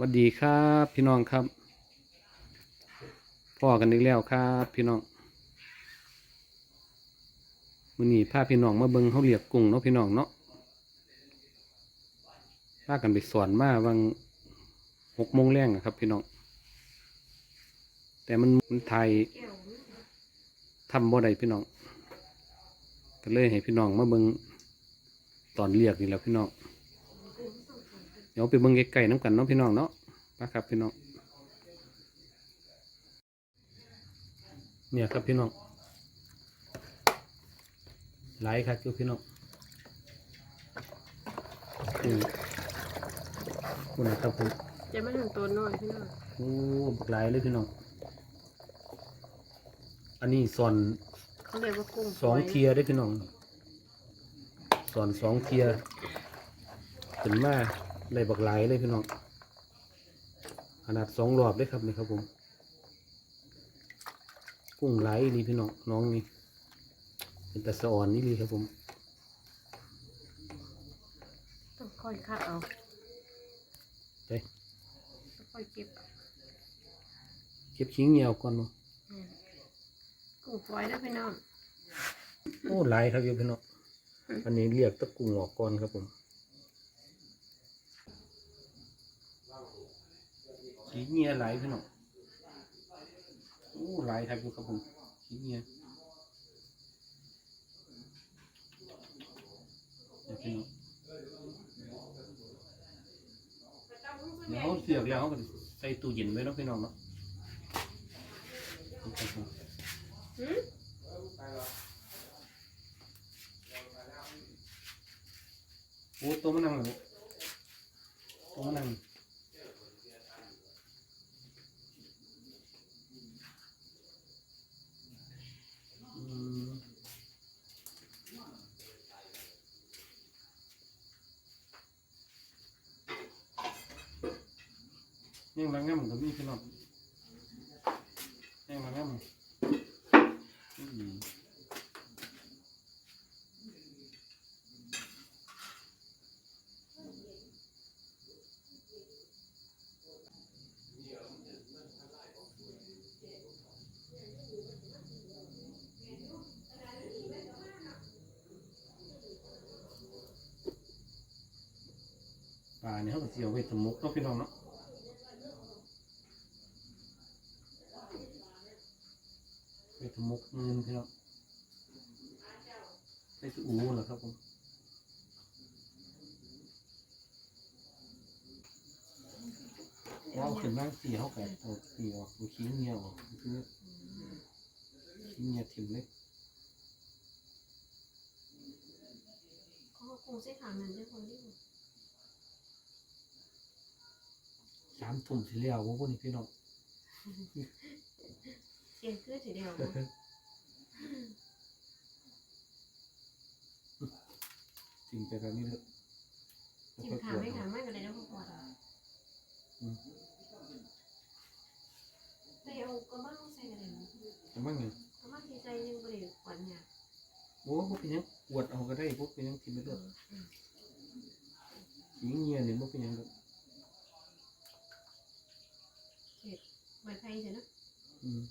สวัสดีครับพี่น้องครับพ่อกันอีกแล้วครับพี่น้องมื้อนี้พาพี่น้องมาเบิงเขาเรียกกุ้งเนาะพี่น้องเนาะพากันไปสอนมาวังหกโมงแรงอะครับ พี่น้อง แต่มันมันไทยทำบ่ได้พี่น้องก็เลยให้พี่น้องมาเบิงตอนเรียกนี่แหล้วพี่น้อง ดี๋ยวไปเบิ่งใกล้ๆน้ำกันเนาะพี่น้องเนาะนะครับพี่น้อง เนี่ยครับพี่น้องหลายครับอยู่พี่น้องนี่คุณนะครับผมจะไม่ถึงตัวน้อยพี่น้องโอ้บักหลายเลยพี่น้อง อันนี้สอนเขาเรียกว่ากุ้งสองฝยเทียได้อพี่น้องสอนสองเทียถึงมา ได้บักหลายเลยพี่น้องขนาดสองรอบเลยครับนี่ครับผม กุ้งไหลนี่พี่น้องน้องนี่เป็นตะสะอ่อนนี่เลยครับผมต้องค่อยคัดเอาเฮ้ยต้องค่อยเก็บเก็บชิ้งเหนียวก่อนเนาะเนี่ยกุ้งฝอยนะพี่น้องโอ้ไหลายครับอยู่พี่น้องอันนี้เรียกตะกุ้งออกก่อนครับผม ชิ้งเหนียไหลพี่น้องโอ้ไหลายครับอยู่ครับผมชิ้งเหนียวเนี่ยพี่น้องเดี๋ยวเขาเสียบแล้วเขาใส่ตู้เย็นไว้เนาะพี่น้องเนาะครับผมหืมโอ้ตัวมันนั่งเลยตัวมันนั่ง ยังระงับก็มีพี่น้องยังระงับอืมปลาเนี่ยเขาเสียวไว้สมุกเนาะพี่น้องเนาะไว้สมุกเงินพี่น้องไว้สอูเหรอครับผม ว้าวขึ้นนั่งสีเขาแปดตัวตีออกขี้เงียวออกคือขี้เงียถิ่มเลยเขาเอากุ้งใส่ถังนั้นด้คนที่สามทุ่มสิแล้วว่าพวกนี้พี่น้องเสียงคือทีเดียวจริงไปแบบนี้เลยแล้วกินขาไม่ขาเอาไม่ก็เลยได้พอพอดอืม ไปเอากระมังใส่กันเลยมั้ง แต่ว่าไงกระมังที่ใส่ยังบริขวัญเนี่ยโอ้พวกเป็นหยังปวดเอาก็ได้พวกเป็นหยังกินไปเอด้วยออืมขี้เงียเนี่ยพวกเป็นหยังก็เห็ดไม้ไผ่ใช่เนาะอืม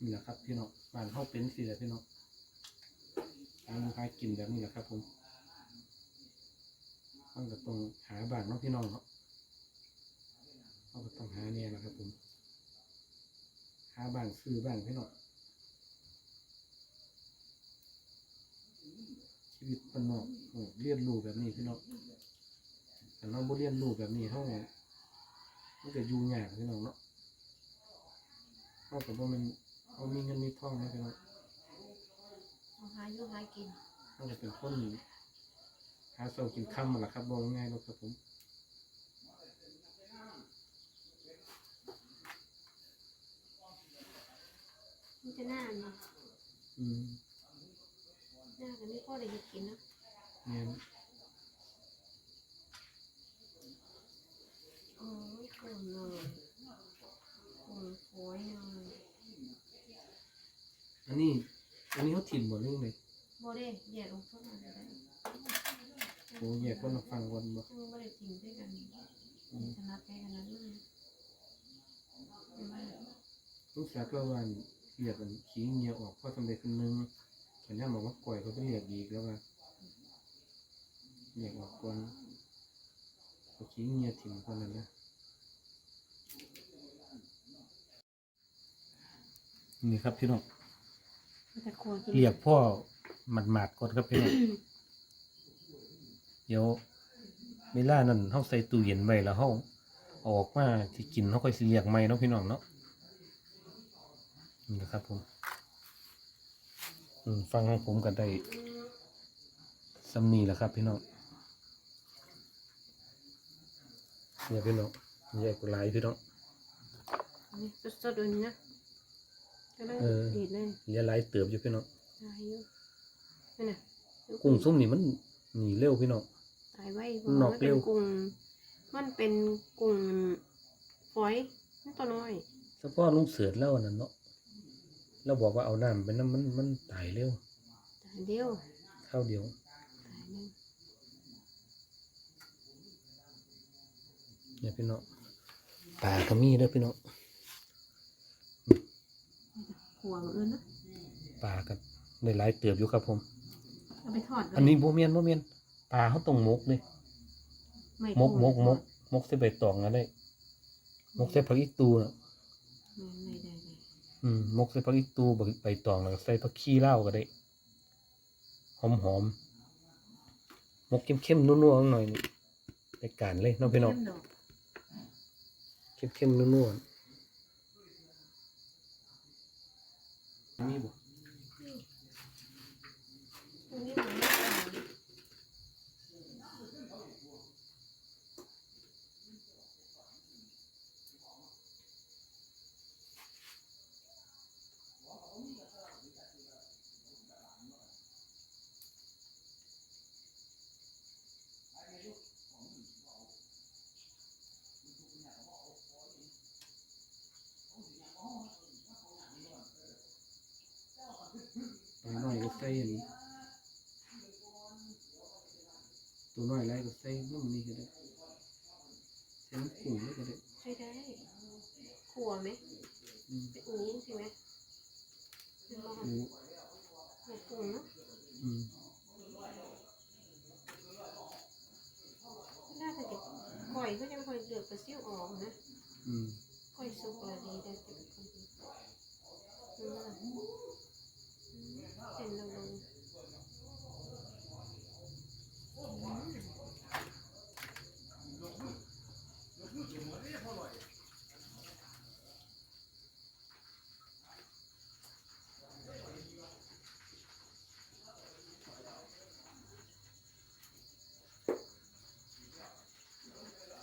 นี่แหละครับพี่น้องบ้านเขาเป็นสิแหละพี่น้องการหากินแบบนี้แหละครับผม มันก็ต้องหาบ้านเน้องพี่น้องเนาะเขาก็ต้องหาเนี่ยนะครับผม หาบ้านซื้อบ้านพี่น้องชีวิตปนนอกเออเรียนรู้แบบนี้พี่น้องแต่เราบ่เรียนรู้แบบนี้เท่าไงมันก็อยู่ยากพี่น้องเนาะเขาแต่ว่ามันเขามีเงินมีทองนะพี่น้องเอาหาอยู่หากินเขาจะเป็นคน หาเสากินค่ำมาละครับบอกง่ายๆเนาะครับผมมันจะหน้าเนาะอืมหน้ากันไม่พอได้เฮ็ดกินเนาะเนี่ยโอ้ยกุ้งหน่อยกุ้งฝอยหน่อยอันนี้ อันนี้เขาถิ่นหมดเรื่องเลย บ่ได้แยกออกเท่านั้นก็ได้ โอ้แยกคนละฟังวนบ่จังบ่ได้กินด้วยกันถนัดไปกันนั้นเลยอืมลูกสาวก็วันเรียกกันขี้เงียออกเพราะทำได้คนนึงขันย่าบอกว่าก่อยเขาไปเรียกอีกแล้วว่าเรียกออกก่อนเขาขี้เงียถิ่นคนนั้นนะนี่ครับพี่น้องแต่ครัวกิน เรียกพ่อหมัดหมาดๆก่อนครับพี่น้อง เดี๋ยวเวลานั้นเฮาใส่ตู้เย็นไว้แล้วเฮาเอาออกมาที่กินเฮาค่อยสิเรียกใหม่เนาะพี่น้องเนาะนี่นะครับผมอืมฟังของผมกันได้สำนีแหละครับพี่น้องเนี่ยพี่น้องแยกหลายพี่น้องนี่สดๆเลยนะก็เลยเออดีดเลยเหลือหลายเติบอยู่พี่น้องตายอยู่นั่นน่ะกุ้งส้มนี่มันหนีเร็วพี่น้องตายไว้นอกเร็วมันเป็นกุ้งมันเป็นกุ้งฝอยมันตัวน้อยเฉพาะลุงเสือดแล้วอันนั้นเนาะเราบอกว่าเอาน้ำไปน้ำมันมันตายเร็วตายเดียวข้าวเดียวตายหนึงเนี่ยพี่น้องปลาก็มีเด้อพี่น้องขัวมันอื่นนะปลากับในหลายเติบอยู่ครับผม เอาไปทอดเลยอันนี้โบเมียนโบเมียน ปลาเขาต้องมกเลยไม่มกมกกุ้งมกมกใส่ใบตองนะได้มกใส่ผักอีตูน่ะไม่ได้ได้ได้อืมมกใส่ผักอีตูใบใบตองแล้วก็ใส่ผักขี้เหล้าก็ได้ หอมหอมมกเข้มเข้มๆนัวๆหน่อยนี่ไปการเลยเน้องพี่น้องเข้มดอกเข้มเข้มๆนัวๆมีบ่ ตรงนี้มันไม่ตาย ปลาน้ อยก็ใส่อันนี้ตัวน้อยไรก็ใส่น้ำนี่ก็ได้ใส่น้ำกุ้งนี่ก็ได้ใช้ได้ขัวไหมอืมเป็นอุ้งใช่ไหมเป็นบ้องอืมหัวกุ้งเนาะอืมน่าจะเก็บก่อยก็ยังคอยเดือดกระซิ่วออกนะอืมก่อยสุกละดีได้แต่คนดีอืมเห็นเราลงอืม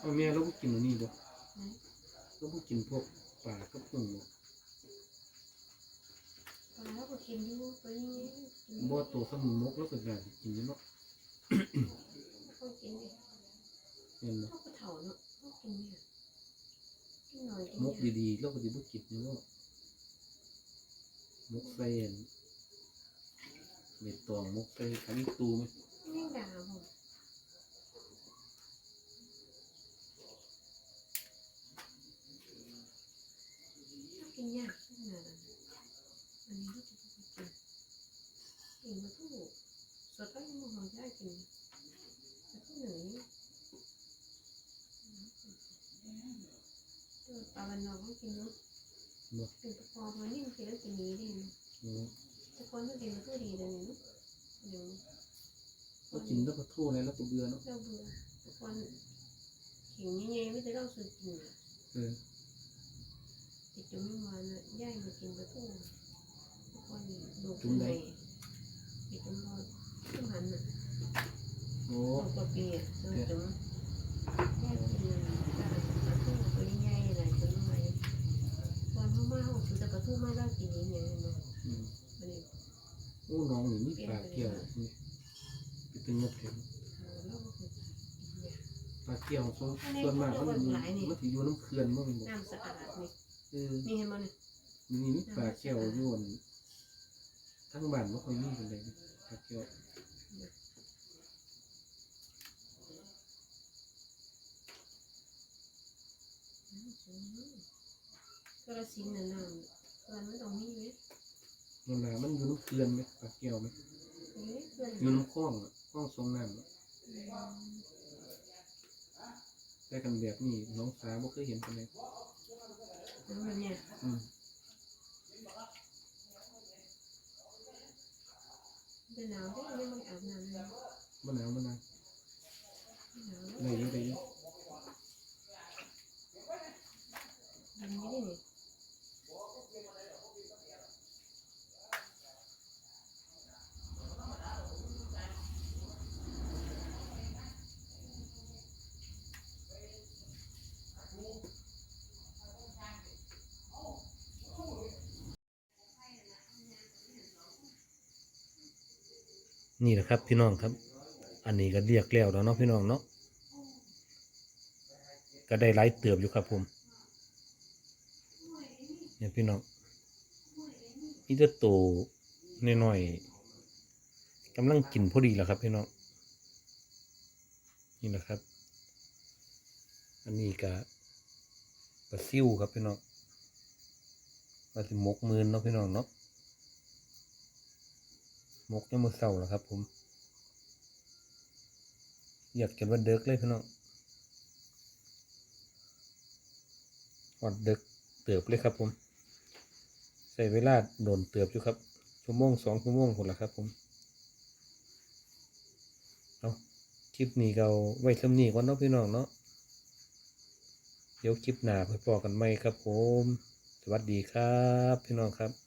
เอาเมียเราก็กินอันนี้บ่นะเราก็กินพวกปลากับกุ้งบ่ปลาแล้วก็กินอยู่ตัวนี้กินบ่ตัวสมุนมกแล้วก็อยากกินอยู่เนาะต้องกินดิเห็นบ่เขาก็เถาเนาะต้องกินเนี่ยกินหน่อยกินมกเนี่ยดีๆเราก็สิบ่กินอยู่เนาะมกใส่อันใบตองมกใส่ขันตูไหมนี่ด่าผ กินยากขนาดนั้นอันนี้ก็จะต้องกินกินมาทุกสดก็ยังมองได้กินแต่ทุกหนึ่งตัวปลาบันนอกก็กินเนาะบ่เป็นปลาพอนี่มันกินแล้วกินนี้ได้เนาะเนาะแต่คนกินมาทุกดีเลยเนาะเดี๋ยวก็กินแล้วก็ทษเลยแล้วก็เบื่อเนาะเบื่อทุกคนขิงเงี้ยไม่ได้เราสุดกินอะเออ จนไม่มานะย่ายมากินปลาทูทุกคนดูข้างในติดจนพอขึ้นหันอะโอ้โอ้กว่าปีอะจนถึงย่ายมากินปลาทูตัวใหญ่ๆอะไรจนไม่ตอนเขามาเขาถือแต่ปลาทูมาแล้วกินอย่างเงี้ยนะอืมมันเลยโอ้น้องนี่มีปลาเกี่ยวนี่เป็นตึงยัดเข็มเอาแล้วก็คือกินยา ปลาเกี่ยวส่วนส่วนมากมันอยู่มันสิอยู่น้ำเขื่อนมันบ่น้ำสะอาดนี่ เออนี่เห็นมั้ยเนี่ยนี่มีปลาเกี่ยวอยู่อันททั้งบ้านบ่ค่อยมีกันเลยปลาเกียวก็ละสินน่ะน้ำมันมันต้องมีไหมมันน่ะมันอยู่น้ำเกลือนไหมปลาเกียวไหมเอ๊ะเพื่อนอยู่น้ำคลองอะคลองทรงน้ำอะแต่กันแบบนี้น้องสาวบ่เคยเห็นกันเลยน้ำมันเนี่ยอืมเป็นหนาวได้ยังไม่อาบน้ำเลย บ่หนาวบ่หนาวหนาวได้อยู่ได้อ นนี้ได้เนี่ยนี่แหละครับ พี่น้องครับ อันนี้ก็เรียกแล้วแล้วเนาะพี่น้องเนาะก็ได้หลายเติบอยู่ครับผมเนี่ยพี่น้องนี่จะโตน้อยๆกำลังกินพอดีแหละครับพี่น้องนี่แหละครับ อันนี้ก็ปลาซิวครับพี่น้องปลาสิมกมืนเนาะพี่น้องเนาะ มกยังมือเศร้าแล้วครับ ผม อยากกินวันเด็กเลยพี่น้องวันเด็กเติบเลยครับ ผม ใส่เวลาโดนเติบอยู่ครับ ชั่วโมงสองชั่วโมงคนละครับ ผมเอาคลิปนี้เราไว้สำนีก่อนเนาะพี่น้องเนาะเดี๋ยวคลิปหน้าไปพอกันไหมครับ ผม สวัสดีครับ พี่น้องครับ